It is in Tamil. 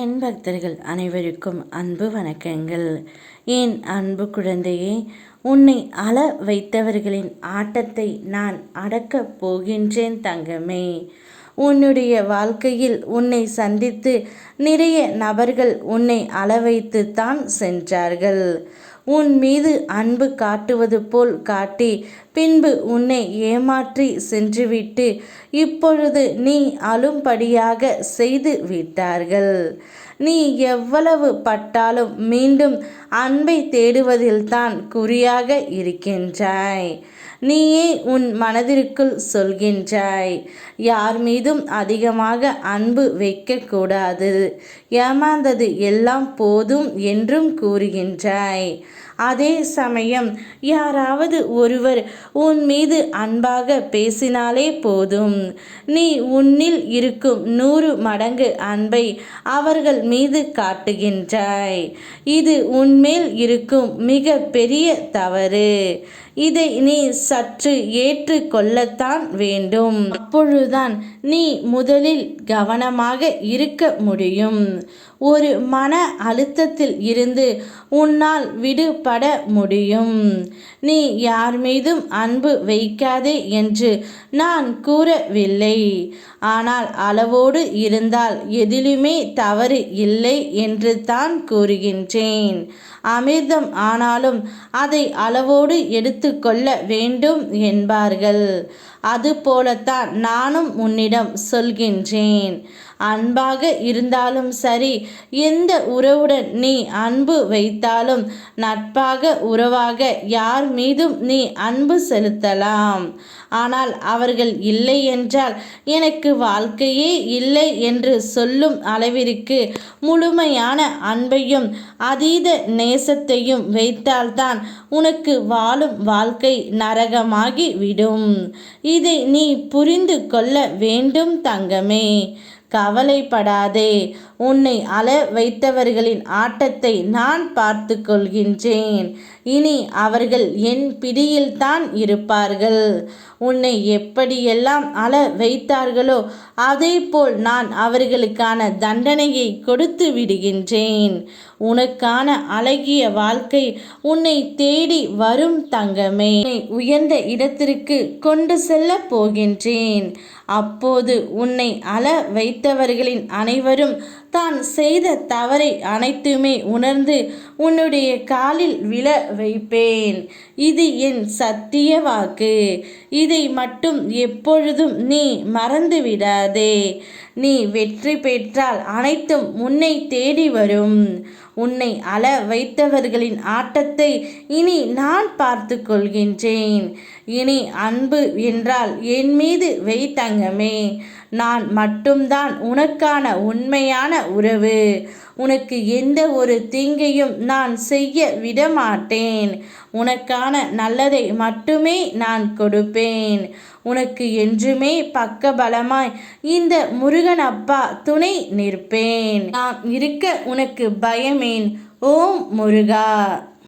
என் பக்தர்கள் அனைவருக்கும் அன்பு வணக்கங்கள். என் அன்பு குழந்தையே உன்னை அள வைத்தவர்களின் ஆட்டத்தை நான் அடக்கப் போகின்றேன் தங்கமே. உன்னுடைய வாழ்க்கையில் உன்னை சந்தித்து நிறைய நபர்கள் உன்னை அளவைத்து தான் சென்றார்கள். உன் மீது அன்பு காட்டுவது போல் காட்டி பின்பு உன்னை ஏமாற்றி சென்றுவிட்டு இப்பொழுது நீ அழும்படியாக செய்து விட்டார்கள். நீ எவ்வளவு பட்டாலும் மீண்டும் அன்பை தேடுவதில்தான் குறியாக இருக்கின்றாய். நீயே உன் மனதிற்குள் சொல்கின்றாய். யார் மீதும் அதிகமாக அன்பு வைக்கக்கூடாது. ஏமாந்தது எல்லாம் போதும் என்றும் கூறுகின்றாய். அதே சமயம் யாராவது ஒருவர் உன் மீது அன்பாக பேசினாலே போதும். நீ உன்னில் இருக்கும் நூறு மடங்கு அன்பை அவர்கள் மீது காட்டுகின்றாய். இது உன்மேல் இருக்கும் மிக பெரிய தவறு. இதை நீ சற்று ஏற்று கொள்ளத்தான் வேண்டும். அப்பொழுதுதான் நீ முதலில் கவனமாக இருக்க முடியும். ஒரு மன அழுத்தத்தில் இருந்து உன்னால் பட முடியும். நீ யார் மீதும் அன்பு வைக்காதே என்று நான் கூறவில்லை. ஆனால் அளவோடு இருந்தால் எதிலுமே தவறு இல்லை என்று தான் கூறுகின்றேன். அமிர்தம் ஆனாலும் அதை அளவோடு எடுத்துக்கொள்ள வேண்டும் என்பார்கள். அதுபோலத்தான் நானும் உன்னிடம் சொல்கின்றேன். அன்பாக இருந்தாலும் சரி எந்த உறவுடன் நீ அன்பு வைத்தாலும் நட்பாக உறவாக யார் மீதும் நீ அன்பு செலுத்தலாம். ஆனால் அவர்கள் இல்லை என்றால் எனக்கு வாழ்க்கையே இல்லை என்று சொல்லும் அளவிற்கு முழுமையான அன்பையும் அதீத நேசத்தையும் வைத்தால்தான் உனக்கு வாழும் வாழ்க்கை நரகமாகி விடும் இதை நீ புரிந்து கொள்ள வேண்டும் தங்கமே. கவலைப்படாதே. உன்னை அழ வைத்தவர்களின் ஆட்டத்தை நான் பார்த்து கொள்கின்றேன் இனி அவர்கள் என் பிடியில்தான் இருப்பார்கள். உன்னை எப்படியெல்லாம் அழ வைத்தார்களோ அதே போல் நான் அவர்களுக்கான தண்டனையை கொடுத்து விடுகின்றேன். உனக்கான அழகிய வாழ்க்கை உன்னை தேடி வரும் தங்கமே. உயர்ந்த இடத்திற்கு கொண்டு செல்ல போகின்றேன். அப்போது உன்னை அழ வைத்தவர்களின் அனைவரும் தான் செய்த தவறை அனைத்துமே உணர்ந்து உன்னுடைய காலில் விழ வைப்பேன். இது என் சத்திய வாக்கு. இதை மட்டும் எப்பொழுதும் நீ மறந்து விடாதே நீ வெற்றி பெற்றால் அனைத்தும் உன்னை தேடி வரும். உன்னை அள வைத்தவர்களின் ஆட்டத்தை இனி நான் பார்த்து கொள்கின்றேன். இனி அன்பு என்றால் என் மீது வைத்தங்கமே நான் மட்டும்தான் உனக்கான உண்மையான உறவு. உனக்கு எந்த ஒரு தீங்கையும் நான் செய்ய விடமாட்டேன். உனக்கான நல்லதை மட்டுமே நான் கொடுப்பேன். உனக்கு என்றுமே பக்கபலமாய் இந்த முருகன் அப்பா துணை நிற்பேன். நான் இருக்க உனக்கு பயமேன். ஓம் முருகா.